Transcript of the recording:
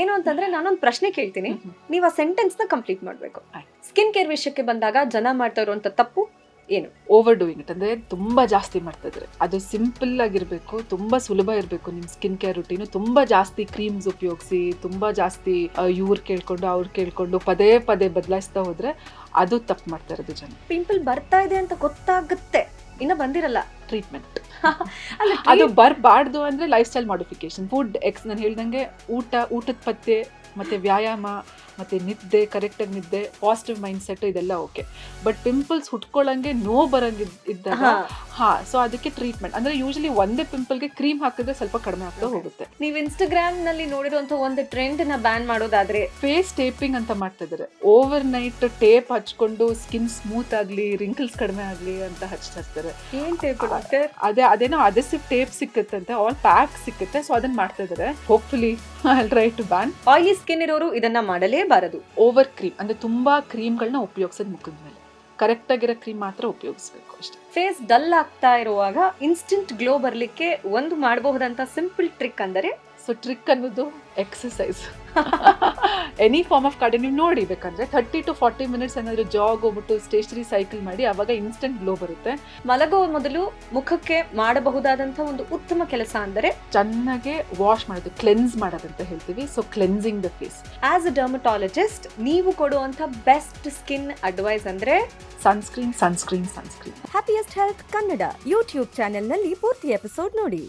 ಏನು ಅಂತಂದ್ರೆ ನಾನೊಂದು ಪ್ರಶ್ನೆ ಕೇಳ್ತೀನಿ. ನೀವು ಆ ಸೆಂಟೆನ್ಸ್ನ ಕಂಪ್ಲೀಟ್ ಮಾಡಬೇಕು. ಸ್ಕಿನ್ ಕೇರ್ ವಿಷಯಕ್ಕೆ ಬಂದಾಗ ಜನ ಮಾಡ್ತಾ ಇರುವಂತ ತಪ್ಪು ಏನು? ಓವರ್ ಡೂಯಿಂಗ್ ಇಟ್ ಅಂದ್ರೆ ತುಂಬಾ ಜಾಸ್ತಿ ಮಾಡ್ತಾ ಇದ್ದಾರೆ ಅದು ಸಿಂಪಲ್ ಆಗಿರ್ಬೇಕು ತುಂಬಾ ಸುಲಭ ಇರಬೇಕು ನಿಮ್ ಸ್ಕಿನ್ ಕೇರ್ ರುಟೀನು ತುಂಬಾ ಜಾಸ್ತಿ ಕ್ರೀಮ್ಸ್ ಉಪಯೋಗಿಸಿ ತುಂಬಾ ಜಾಸ್ತಿ ಇವ್ರು ಕೇಳ್ಕೊಂಡು ಅವ್ರು ಕೇಳ್ಕೊಂಡು ಪದೇ ಪದೇ ಬದಲಾಯಿಸ್ತಾ ಹೋದ್ರೆ ಅದು ತಪ್ಪು ಮಾಡ್ತಾ ಇರೋದು ಜನ. ಪಿಂಪಲ್ ಬರ್ತಾ ಇದೆ ಅಂತ ಗೊತ್ತಾಗುತ್ತೆ. ಇನ್ನ ಬಂದಿರಲ್ಲ. ಟ್ರೀಟ್ಮೆಂಟ್ ಅದು ಬರಬಾರ್ದು ಅಂದ್ರೆ ಲೈಫ್ ಸ್ಟೈಲ್ ಮಾಡಿಫಿಕೇಶನ್ ಫುಡ್ ಎಕ್ಸ್ ನಾನು ಹೇಳ್ದಂಗೆ ಊಟ ಊಟದ ಪತ್ತೆ ಮತ್ತೆ ವ್ಯಾಯಾಮ ಮತ್ತೆ ನಿದ್ದೆ ಕರೆಕ್ಟಾಗಿ ನಿದ್ದೆ ಪಾಸಿಟಿವ್ ಮೈಂಡ್ ಸೆಟ್ ಇದೆಲ್ಲ ಓಕೆ ಬಟ್ ಪಿಂಪಲ್ಸ್ ಹುಟ್ಕೊಳ್ಳಂಗೆ ನೋ ಬರೋಂಗಿದ್ದ ಇದ್ದಾಗ ಹಾ. ಸೊ ಅದಕ್ಕೆ ಟ್ರೀಟ್ಮೆಂಟ್ ಅಂದ್ರೆ ಯೂಶಲಿ ಒಂದೇ ಪಿಂಪಲ್ಗೆ ಕ್ರೀಮ್ ಹಾಕಿದ್ರೆ ಸ್ವಲ್ಪ ಕಡಿಮೆ ಆಗ್ತಾ ಹೋಗುತ್ತೆ. ನೀವು ಇನ್ಸ್ಟಾಗ್ರಾಮ್ನಲ್ಲಿ ನೋಡಿರುವಂತ ಒಂದು ಟ್ರೆಂಡ್ನ ಬ್ಯಾನ್ ಮಾಡೋದಾದ್ರೆ? ಫೇಸ್ ಟೇಪಿಂಗ್ ಅಂತ ಮಾಡ್ತಾ ಇದ್ದಾರೆ ಓವರ್ ನೈಟ್ ಟೇಪ್ ಹಚ್ಕೊಂಡು ಸ್ಕಿನ್ ಸ್ಮೂತ್ ಆಗ್ಲಿ ರಿಂಕಲ್ಸ್ ಕಡಿಮೆ ಆಗ್ಲಿ ಅಂತ ಹಚ್ತಾ ಇರ್ತಾರೆ. ಏನ್ ಟೇಪ್ ಇರುತ್ತೆ ಅದೇ ಅದೇನೋ ಅದೆಸಿವ್ ಟೇಪ್ ಸಿಕ್ಕುತ್ತಂತೆ ಆಲ್ ಪ್ಯಾಕ್ ಸಿಕ್ಕುತ್ತೆ. ಸೊ ಅದನ್ನ ಮಾಡ್ತಾ ಇದ್ದಾರೆ hopefully try to ban oily skin ಇರೋರು ಇದನ್ನ ಮಾಡಲೇಬಾರದು. ಓವರ್ ಕ್ರೀಮ್ ಅಂದ್ರೆ ತುಂಬಾ ಕ್ರೀಮ್ಗಳನ್ನ ಉಪಯೋಗಿಸೋದು ಮುಖದ ಮೇಲೆ. ಕರೆಕ್ಟ್ ಆಗಿರೋ ಕ್ರೀಮ್ ಮಾತ್ರ ಉಪಯೋಗಿಸ್ಬೇಕು ಅಷ್ಟೇ. ಫೇಸ್ ಡಲ್ ಆಗ್ತಾ ಇರುವಾಗ ಇನ್ಸ್ಟೆಂಟ್ ಗ್ಲೋ ಬರಲಿಕ್ಕೆ ಒಂದು ಮಾಡಬಹುದಂತ ಸಿಂಪಲ್ ಟ್ರಿಕ್ ಅಂದರೆ ಸೊ ಟ್ರಿಕ್ ಅನ್ನೋದು exercise any form of cardio ನೀವು ನೋಡಿ ಬೇಕಂದ್ರೆ ಥರ್ಟಿ ಟು ಫಾರ್ಟಿ ಮಿನಿಟ್ಸ್ ಏನಾದರೂ ಜಾಗ್ ಹೋಗ್ಬಿಟ್ಟು ಸ್ಟೇಷನರಿ ಸೈಕಲ್ ಮಾಡಿ ಅವಾಗ ಇನ್ಸ್ಟೆಂಟ್ ಗ್ಲೋ ಬರುತ್ತೆ. ಮಲಗುವ ಮೊದಲು ಮುಖಕ್ಕೆ ಮಾಡಬಹುದಾದಂಥ ಒಂದು ಉತ್ತಮ ಕೆಲಸ ಅಂದರೆ? ಚೆನ್ನಾಗಿ ವಾಶ್ ಮಾಡೋದು ಕ್ಲೆನ್ಸ್ ಮಾಡೋದಂತ ಹೇಳ್ತೀವಿ. So cleansing the face as a dermatologist ನೀವು ಕೊಡುವಂತ ಬೆಸ್ಟ್ ಸ್ಕಿನ್ ಅಡ್ವೈಸ್ ಅಂದ್ರೆ? Sunscreen sunscreen sunscreen happiest health Kannada YouTube ಚಾನೆಲ್ನಲ್ಲಿ ಪೂರ್ತಿ ಎಪಿಸೋಡ್ ನೋಡಿ.